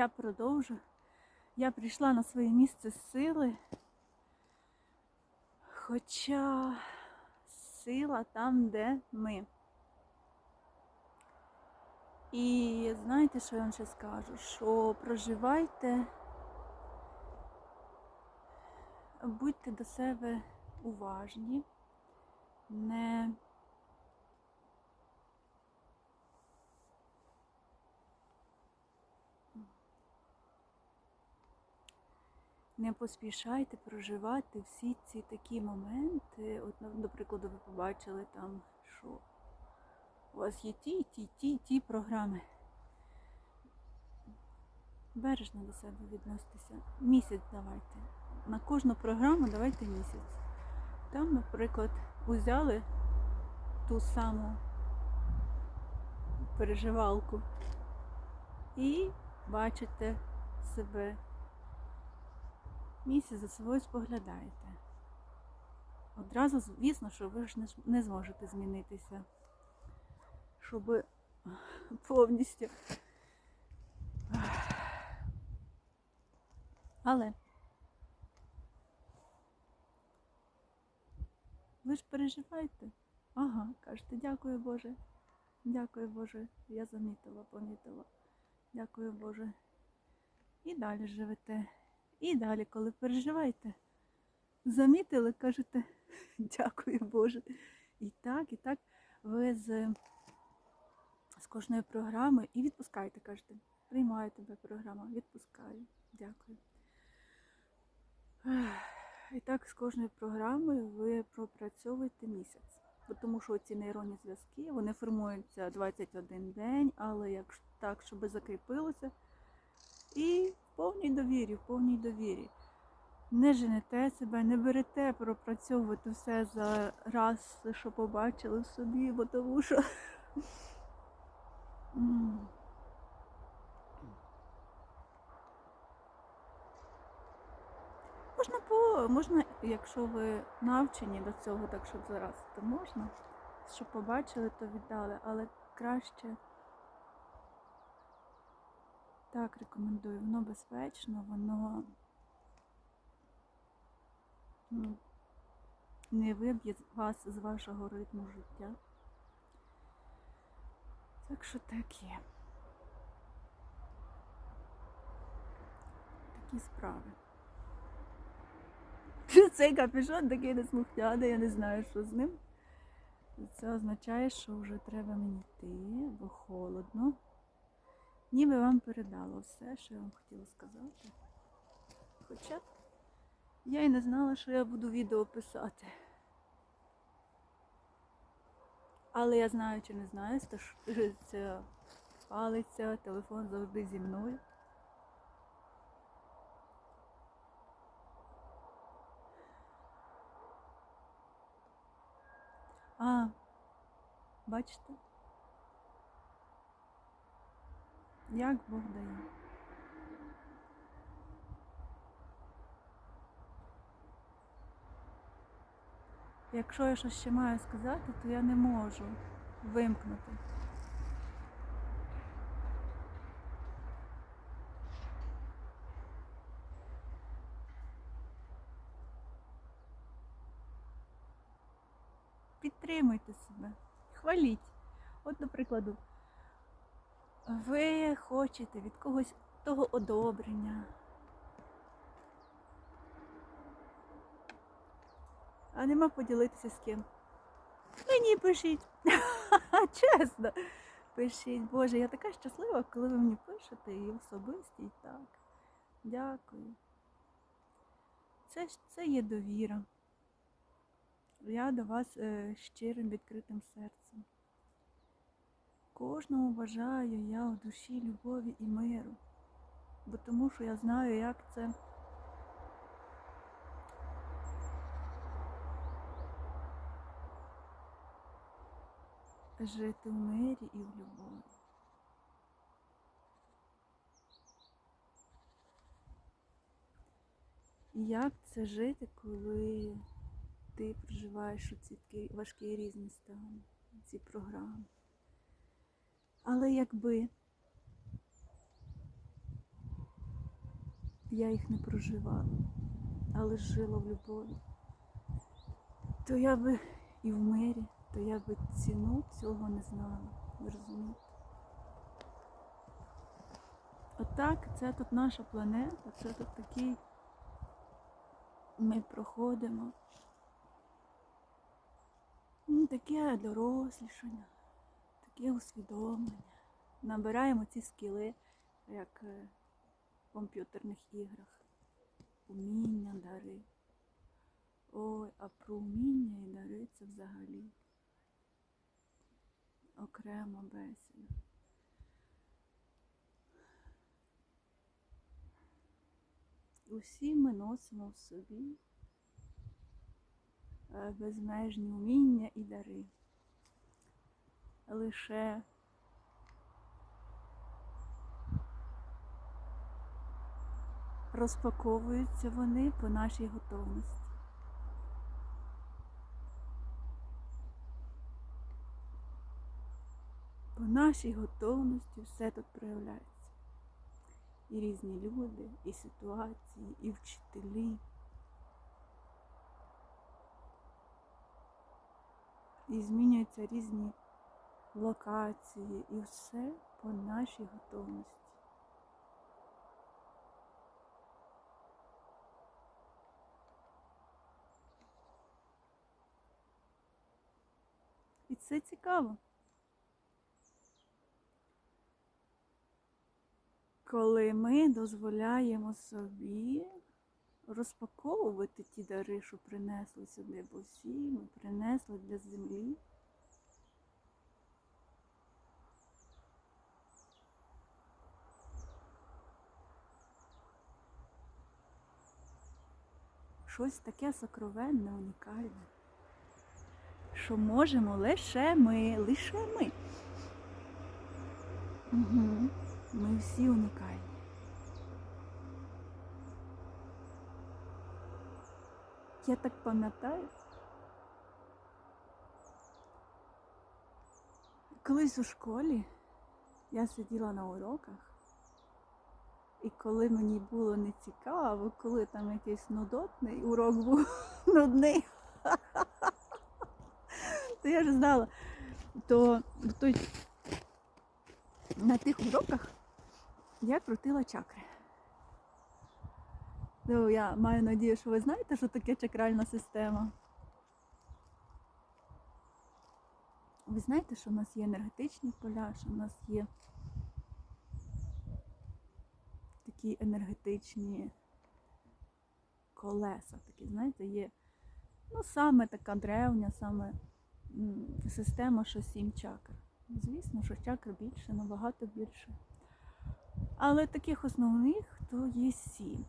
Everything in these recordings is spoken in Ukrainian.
я продовжу. Я прийшла на своє місце сили. Хоча сила там, де ми. І знаєте, що я вам ще скажу? Що проживайте, будьте до себе уважні, не не поспішайте проживати всі ці такі моменти. От, ну, до прикладу, ви побачили там, що у вас є ті, ті, ті, ті програми. Бережно до себе відноситися. Місяць давайте. На кожну програму давайте місяць. Там, наприклад, узяли ту саму переживалку і бачите себе. Місяць за собою споглядаєте. Одразу, звісно, що ви ж- не зможете змінитися, щоб повністю. Але ви ж переживаєте? Ага, кажете, дякую Боже. Дякую Боже, я замітила, помітила. Дякую Боже. І далі живете. І далі, коли переживаєте, замітили, кажете, дякую Боже. І так, і так ви з, з кожної програми і відпускаєте, кажете, приймаю тебе програма, відпускаю, дякую. І так з кожною програмою ви пропрацьовуєте місяць. Тому що ці нейронні зв'язки вони формуються 21 день, але як так, щоб закріпилося, і повній довірі, в повній довірі. Не женете себе, не берете пропрацьовувати все за раз, що побачили в собі, бо тому що. Можна по можна, якщо ви навчені до цього, так щоб зараз, то можна. Що побачили, то віддали, але краще так, рекомендую. Воно безпечно, воно не виб'є вас з вашого ритму життя. Так що так є. Такі справи. Цей капюшон такий неслухняний, я не знаю, що з ним. Це означає, що вже треба мені йти, бо холодно. Ніби вам передало все, що я вам хотіла сказати. Хоча я і не знала, що я буду відео писати. Але я знаю чи не знаю, це палиться, телефон завжди зі мною. А, бачите? Як Бог дає. Якщо я щось ще маю сказати, то я не можу вимкнути. Підтримуйте себе, хваліть. От, до прикладу, ви хочете від когось того одобрення. А нема поділитися з ким. Мені пишіть. Чесно. Пишіть. Боже, я така щаслива, коли ви мені пишете і особисті, і так. Дякую. Це, це є довіра. Я до вас е, щирим відкритим серцем. Кожному бажаю я в душі любові і миру, бо тому що я знаю, як це жити в мирі і в любові. Як це жити, коли ти проживаєш ці такі важкі різні стани, ці програми. Але якби я їх не проживала, але жила в любові, то я би і в мирі, то я би ціну цього не знала. Ви розумієте? Отак, це тут наша планета, це тут такий ми проходимо. Ну, Таке дорослішання, таке усвідомлення. Набираємо ці скіли, як е, в комп'ютерних іграх. Уміння, дари. Ой, а про уміння і дари це взагалі окрема бесіда. Усі ми носимо в собі е, безмежні уміння і дари. Лише розпаковуються вони по нашій готовності. По нашій готовності все тут проявляється. І різні люди, і ситуації, і вчителі. І змінюються різні локації, і все по нашій готовності. І це цікаво. Коли ми дозволяємо собі розпаковувати ті дари, що принесли сюди, бо всі ми принесли для землі. Щось таке сокровенне, унікальне, що можемо лише ми, лише ми. Угу. Ми всі унікальні. Я так пам'ятаю. Колись у школі я сиділа на уроках, і коли мені було не цікаво, коли там якийсь нудотний урок був нудний, то я ж знала, то той на тих уроках я крутила чакри. Ну, я маю надію, що ви знаєте, що таке чакральна система. Ви знаєте, що в нас є енергетичні поля, що в нас є такі енергетичні колеса, такі, знаєте, є ну, саме така древня, саме система, що сім чакр. Звісно, що чакр більше, набагато більше. Але таких основних то є сім.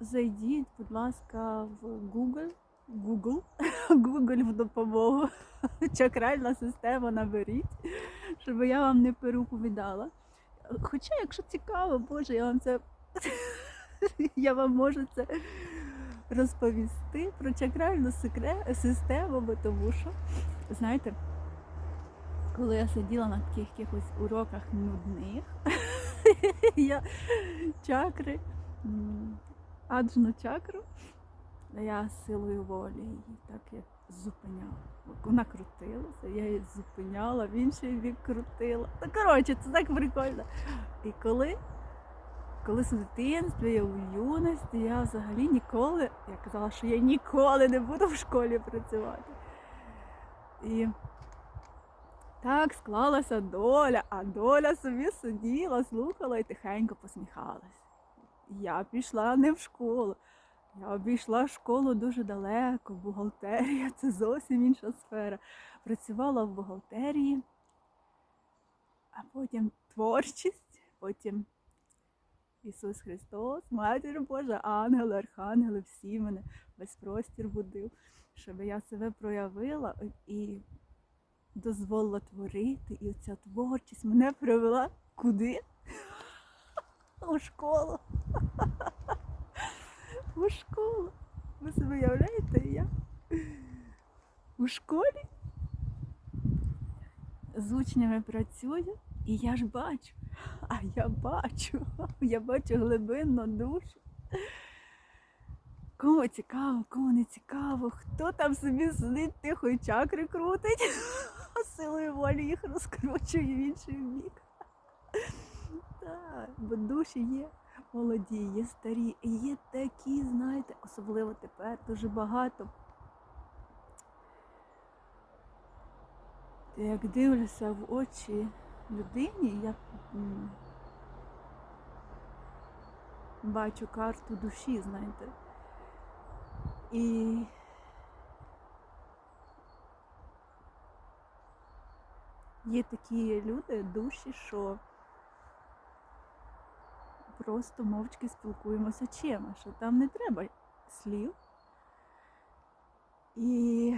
Зайдіть, будь ласка, в Google, Google, Google в допомогу. Чакральна система наберіть, щоб я вам не переповідала. Хоча, якщо цікаво, Боже, я вам це я вам можу це розповісти про чакральну систему, бо тому що, знаєте, коли я сиділа на таких якихось уроках нудних, я чакри, аджну чакру, я силою волі її так як зупиняла. Вона крутилася, я її зупиняла, в інший бік крутила. Ну, коротше, це так прикольно. І коли, коли в дитинстві, я у юності, я взагалі ніколи, я казала, що я ніколи не буду в школі працювати. І так склалася доля, а доля собі сиділа, слухала і тихенько посміхалась. Я пішла не в школу. Я обійшла школу дуже далеко, бухгалтерія це зовсім інша сфера. Працювала в бухгалтерії, а потім творчість, потім Ісус Христос, Матір Божа, ангели, архангели, всі мене весь простір будив, щоб я себе проявила і дозволила творити. І ця творчість мене привела куди? У школу. У школу. Ви себе уявляєте, я у школі з учнями працюю, і я ж бачу, А я бачу, я бачу глибинну душу. Кому цікаво, кому не цікаво, хто там собі сидить тихо і чакри крутить, а силою волі їх розкручує в інший бік. Так, бо душі є молоді, є старі, і є такі, знаєте, особливо тепер дуже багато. Як дивлюся в очі людині, я бачу карту душі, знаєте. І є такі люди, душі, що просто мовчки спілкуємося очима, що там не треба слів. І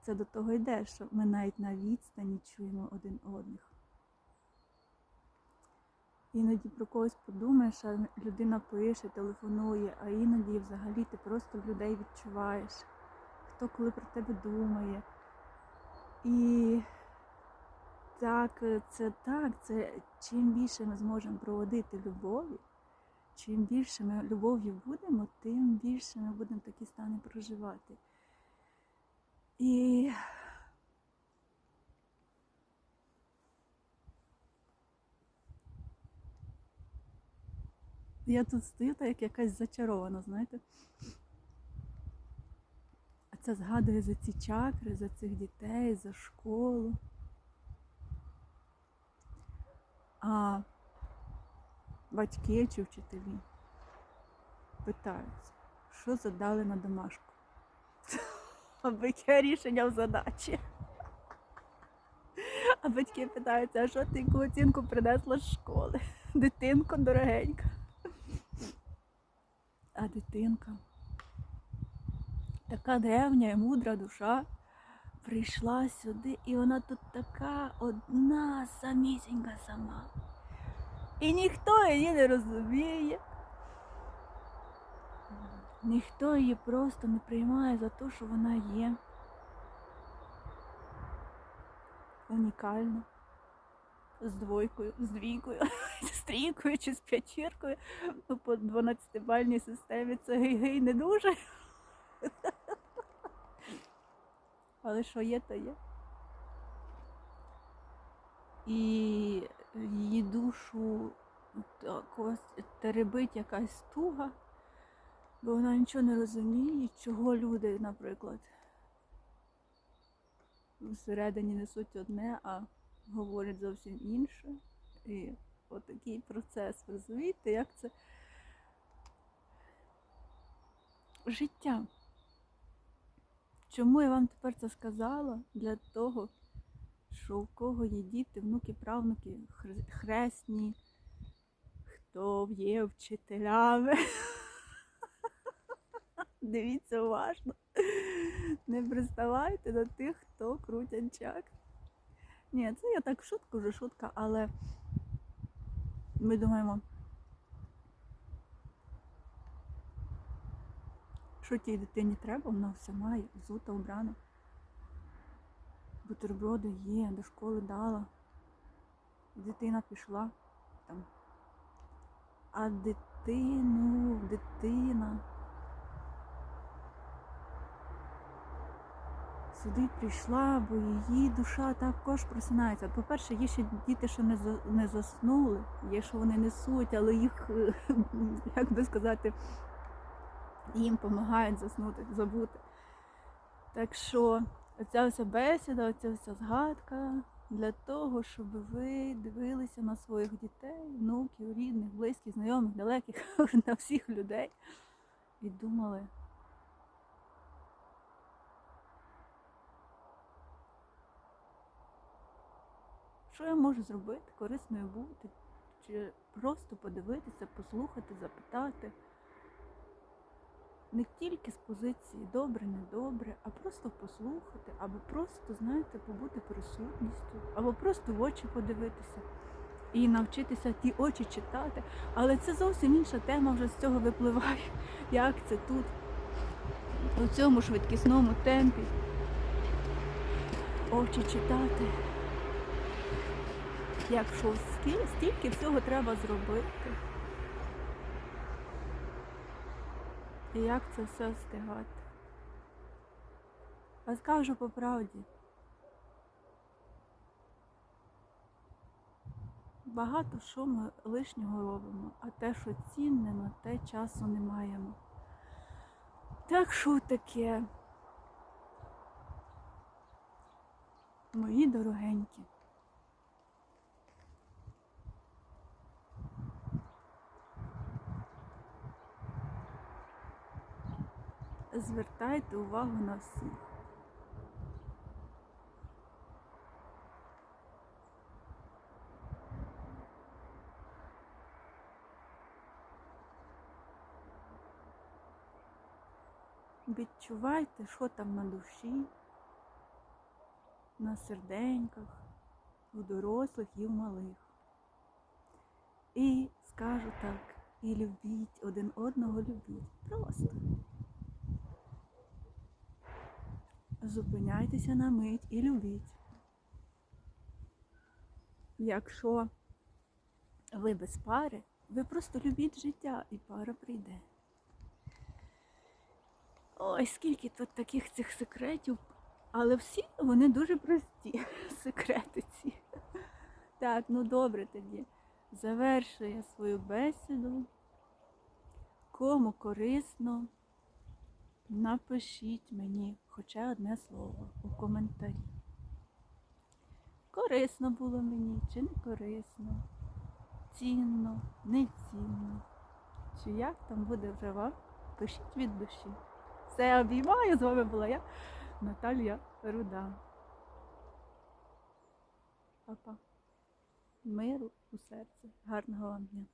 це до того йде, що ми навіть на відстані чуємо один одних. Іноді про когось подумаєш, а людина пише, телефонує, а іноді взагалі ти просто людей відчуваєш, хто коли про тебе думає. І так, це так, це чим більше ми зможемо проводити любові, чим більше ми любов'ю будемо, тим більше ми будемо такі стани проживати. І я тут стою, так як якась зачарована, знаєте. А це згадує за ці чакри, за цих дітей, за школу. А батьки чи вчителі питаються, що задали на домашку? Аби яке рішення в задачі. А батьки питаються, а що ти яку оцінку принесла з школи? Дитинко дорогенька. А дитинка, така древня і мудра душа, прийшла сюди, і вона тут така одна самісінька сама. І ніхто її не розуміє. Ніхто її просто не приймає за те, що вона є унікальна. З двойкою, з двійкою, з трійкою чи з п'ятіркою. Ну, по 12-бальній системі це гей-гей не дуже. Але що є, то є. І її душу теребить якась туга, бо вона нічого не розуміє, чого люди, наприклад, всередині несуть одне, а говорять зовсім інше. І отакий процес. Розумієте, як це життя. Чому я вам тепер це сказала? Для того, що у кого є діти, внуки, правнуки, хресні, хто є вчителями. Дивіться уважно. Не приставайте до тих, хто крутять чак. Ні, це я так шутку вже шутка, але ми думаємо, що тій дитині треба, вона все має, взута, убрана. Бутерброди є, до школи дала. Дитина пішла там. А дитину, дитина. Сюди прийшла, бо її душа також просинається. По-перше, є ще діти, що не, не заснули, є, що вони несуть, але їх, як би сказати, їм допомагають заснути, забути. Так що оця вся бесіда, оця вся згадка для того, щоб ви дивилися на своїх дітей, внуків, рідних, близьких, знайомих, далеких, на всіх людей і думали. Що я можу зробити, корисною бути, чи просто подивитися, послухати, запитати. Не тільки з позиції добре, недобре, а просто послухати, або просто, знаєте, побути присутністю, або просто в очі подивитися і навчитися ті очі читати. Але це зовсім інша тема вже з цього випливає, як це тут, у цьому швидкісному темпі. Очі читати якщо скі- стільки всього треба зробити. І як це все встигати? А скажу по правді. Багато що лишнього робимо, а те, що цінне, на те часу не маємо. Так що таке, мої дорогенькі. Звертайте увагу на всіх. Відчувайте, що там на душі, на серденьках, у дорослих і в малих. І скажу так, і любіть один одного любіть. Просто. Зупиняйтеся на мить і любіть. Якщо ви без пари, ви просто любіть життя і пара прийде. Ой, скільки тут таких цих секретів, але всі вони дуже прості, секрети ці. Так, ну добре тоді. Завершую я свою бесіду. Кому корисно, напишіть мені хоча одне слово у коментарі. Корисно було мені чи не корисно, цінно, не цінно. Чи як там буде вже вам? Пишіть від душі. Все обіймаю. З вами була я, Наталія Руда. Папа. Миру у серці. Гарного вам дня.